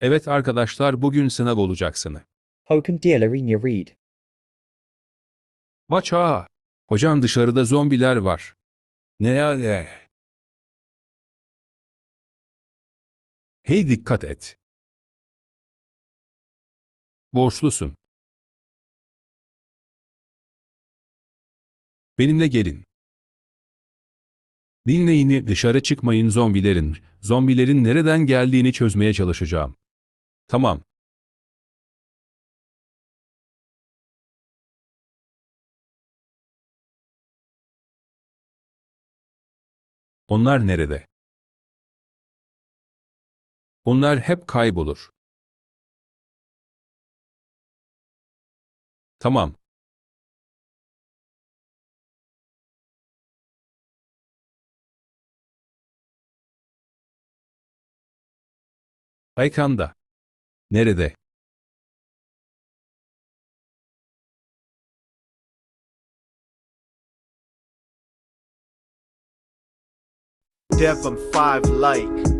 Evet arkadaşlar bugün sınav olacaksını. Hokum dielerin read. Maça. Hocam dışarıda zombiler var. Ne ya ne? Hey dikkat et. Borçlusun. Benimle gelin. Dinleyin dışarı çıkmayın zombilerin. Zombilerin nereden geldiğini çözmeye çalışacağım. Tamam. Onlar nerede? Onlar hep kaybolur. Tamam. Aykanda. Nerede? Devon 5 like.